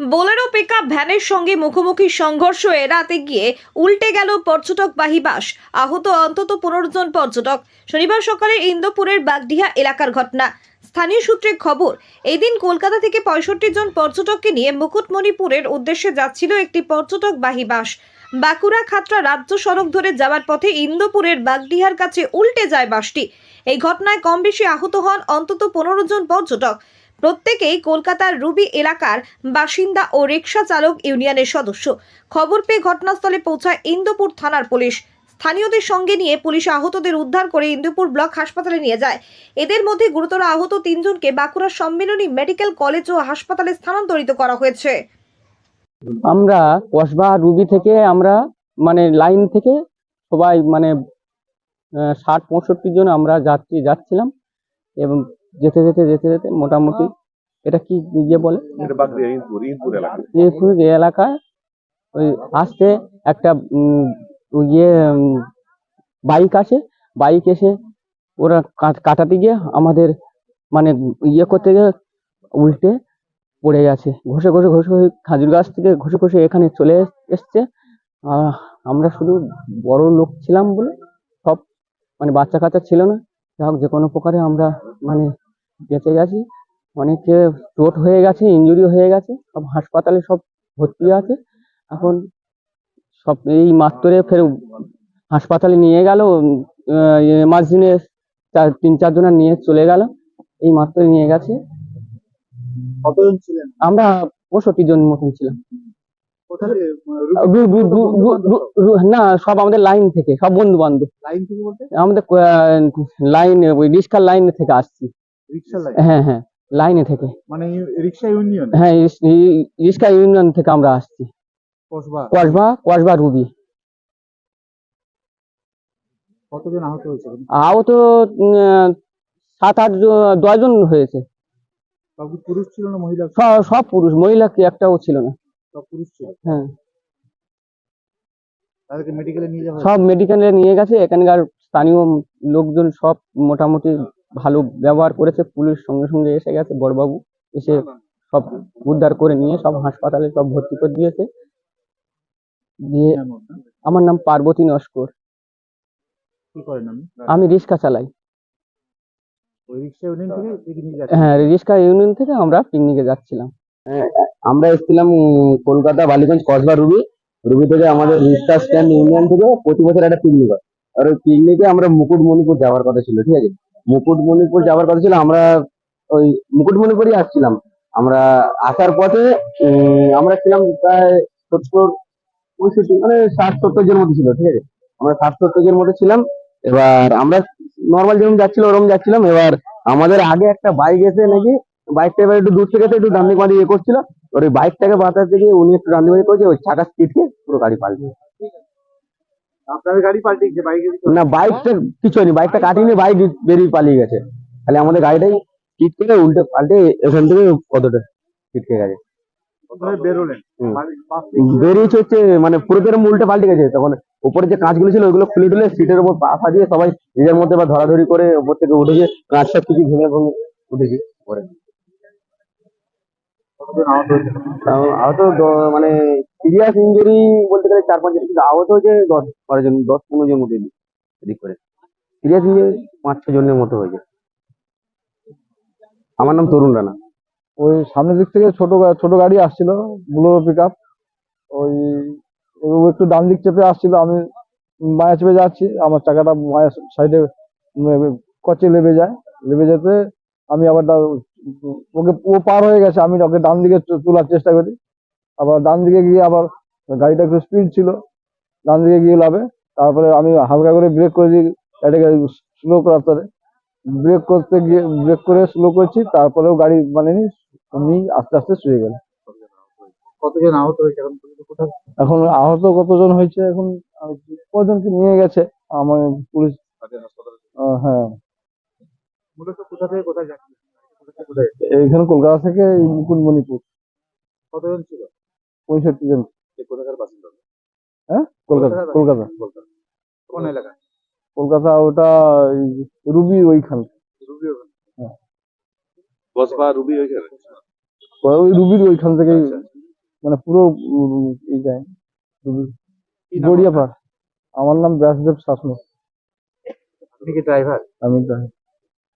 Bolero pickup ভ্যানের সঙ্গে মুখোমুখি সংঘর্ষ এড়াতে গিয়ে উল্টে গেল পর্যটকবাহী বাস। আহত অন্তত পনেরো জন পর্যটক। শনিবার সকালে ইন্দোপুরের বাগডিহা এলাকার ঘটনা। স্থানীয় সূত্রে খবর, এদিন কলকাতা থেকে পঁয়ষট্টি জন পর্যটককে নিয়ে মুকুটমণিপুরের উদ্দেশ্যে যাচ্ছিল একটি পর্যটকবাহী বাস। বাঁকুড়া খাতড়া রাজ্য সড়ক ধরে যাওয়ার পথে ইন্দোপুরের বাগডিহার কাছে উল্টে যায় বাসটি। এই ঘটনায় কম বেশি আহত হন অন্তত পনেরো জন পর্যটক। প্রত্যেকেই কলকাতার রুবি এলাকার বাসিন্দা ও রিক্সা চালক ইউনিয়নের সদস্য। খবর পেয়ে ঘটনাস্থলে পৌঁছায় ইন্দোপুর থানার পুলিশ। স্থানীয়দের সঙ্গে নিয়ে পুলিশ আহতদের উদ্ধার করে ইন্দুপুর ব্লক হাসপাতালে নিয়ে যায়। এদের মধ্যে গুরুতর আহত তিনজনকে বাঁকুড়া সম্মিলনী মেডিকেল কলেজ ও হাসপাতালে স্থানান্তরিত করা হয়েছে। আমরা কসবা, রুবি থেকে আমরা মানে লাইন থেকে সবাই মানে ষাট, পঁয়ষট্টি জন আমরা যাত্রী যাচ্ছিলাম। এবং যেতে যেতে যেতে যেতে মোটামুটি এটা কি ইয়ে বলে? এই এলাকায় ওই আসতে একটা উম, ইয়ে বাইক আছে বাইক এসে ওরা কাটাতে গিয়ে আমাদের মানে ইয়ে করতে গিয়ে উল্টে পড়ে গেছে। ঘষে ঘষে ঘষে ঘষে খাজুর গাছ থেকে ঘষে ঘষে এখানে চলে এসছে। আহ, আমরা শুধু বড় লোক ছিলাম বলে সব মানে বাচ্চা কাচ্চা ছিল না। যাই হোক যে কোনো প্রকারে আমরা মানে বেঁচে গেছি। অনেকে চোট হয়ে গেছে ইনজুরি হয়ে গেছে। সব হাসপাতালে সব ভর্তি আছে। এখন সব এই মাত্রে ফের হাসপাতালে নিয়ে গেল এমার্জেন্সি চার তিন চারজনা নিয়ে চলে গেল। এই মাত্র নিয়ে গেছে। কতজন ছিলেন? আমরা পঁয়ষট্টি জন মতন ছিলাম। না সব আমাদের লাইন থেকে সব বন্ধু বান্ধব। লাইন থেকে আমাদের লাইন ওই রিক্সার লাইন থেকে আসছি। হ্যাঁ হ্যাঁ লাইনে থেকে। মানে রিক্সা ইউনিয়ন? হ্যাঁ রিক্সা ইউনিয়ন থেকে আমরা আসছি। কসবা? কসবা রুবি। কতজন আহত হয়েছে? আহত সাত আট জন- দশজন হয়েছে। সব পুরুষ ছিল না মহিলা? সব সব পুরুষ মহিলা কি একটাও ছিল না। সব পুরুষ ছিল? হ্যাঁ। তাদেরকে মেডিকেলে নিয়ে যাওয়া সব মেডিকেলে নিয়ে গেছে এখানকার স্থানীয় লোকজন সব মোটামুটি ভালো ব্যবহার করেছে পুলিশ সঙ্গে সঙ্গে এসে গেছে বড়বাবু। এসে সব উদ্ধার করে নিয়ে সব হাসপাতালে সব ভর্তি করে দিয়েছে। দিয়ে আমার নাম পার্বতী নস্কর। আমি আমি রিক্সা চালাই। যাচ্ছেন হ্যাঁ। রিক্সা ইউনিয়ন থেকে আমরা পিকনিকে যাচ্ছিলাম। আমরা এসেছিলাম কলকাতা বালিগঞ্জ কসবা রুবি। রুবি থেকে আমাদের রিক্সা স্ট্যান্ড ইউনিয়ন থেকে প্রতি বছর একটা পিকনিক হয়। আর ওই পিকনিকে আমরা মুকুটমণিপুর যাওয়ার কথা ছিল ঠিক আছে? মুকুটমণিপুর যাওয়ার কথা ছিল, আমরা ওই মুকুটমণিপুরই আসছিলাম। আমরা আসার পথে আমরা ছিলাম প্রায় সত্তর, পঁয়ষট্টি মানে ষাট, সত্তর জন মতো ছিল, ঠিক আছে? আমরা ষাট, সত্তর জন মতো ছিলাম। এবার আমরা নর্মাল যেরকম যাচ্ছিল, ওরকম যাচ্ছিলাম। এবার আমাদের আগে একটা বাইক এসে নাকি বাইকটা এবার একটু দূর থেকে একটু ডান দিক বাঁ দিক ইয়ে করছিল। ওই বাইকটাকে বাঁচাতে গিয়ে উনি একটু ডান দিক বাঁ দিক করেছে, ওই চাকা স্পিডকে পুরো গাড়ি পাল্টে গাড়ি পাল্টিয়েছে বাইকে না বাইকটা কিছু হয়নি বাইকটা কাটিনি বাইক বেরিয়ে পালিয়ে গেছে। তাহলে আমাদের গাড়িটাই উল্টে পাল্টে এখান থেকে কতটা গেছে। বেরিয়েছে হচ্ছে মানে পুরো এরকম উল্টে পাল্টে গেছে তখন উপরে যে কাঁচগুলো ছিল ওইগুলো খুলে টুলে সিটের উপর পা দিয়ে সবাই নিজের মধ্যে বা ধরাধরি করে উপর থেকে উঠেছে কাঁচ সব কিছু ভেঙে ভেঙে উঠেছি পরে কতজন আহত মানে সিরিয়াস ইঞ্জুরি বলতে গেলে চার পাঁচ জন কিন্তু আহত হয়েছে দশ, বারো জন, দশ, পনেরো জন মতো এদিক করে। সিরিয়াস ইঞ্জুরি পাঁচ ছ জনের মতো হয়েছে। আমার নাম তরুণ রানা। ওই সামনের দিক থেকে ছোট ছোট গাড়ি আসছিল বুলোরো পিক আপ ওই একটু ডান দিক চেপে আসছিল, আমি মায়া চেপে যাচ্ছি, আমার চাকাটা বাঁয়ের সাইডে কচে লেবে যায়। লেবে যেতে আমি আবার ওকে, ও পার হয়ে গেছে, আমি ওকে ডান দিকে তোলার চেষ্টা করি। আবার ডান দিকে গিয়ে আবার গাড়িটা একটু স্পিড ছিল ডান দিকে গিয়ে লাভে। তারপরে আমি হালকা করে ব্রেক করে দিই এটাকে স্লো রাস্তাতে ব্রেক করতে গিয়ে ব্রেক করে স্লো করছি তারপরেও গাড়ি মানে এমনি আস্তে আস্তে শুয়ে গেল কতজন আহত হয়েছে এখন এখন আহত কতজন হয়েছে এখন কজনকে নিয়ে গেছে আমার পুলিশ হ্যাঁ। মূলত কোথা থেকে কোথায় যাচ্ছে এইখানে কলকাতা থেকে মুকুটমণিপুর। কতজন ছিল? পঁয়ষট্টি জন। কোথাকার বাসিন্দা? হ্যাঁ? কলকাতা। কলকাতা। কোন এলাকা? কলকাতা ওটা রুবি ওইখান। রুবি ওখানে। কসবা রুবি ওইখানে? ওই রুবির ওইখান থেকে আচ্ছা। মানে পুরো এই যায়। গড়িয়াপাড়। আমার নাম ব্যাসদেব শাসমল আপনি কি ড্রাইভার আমি driver।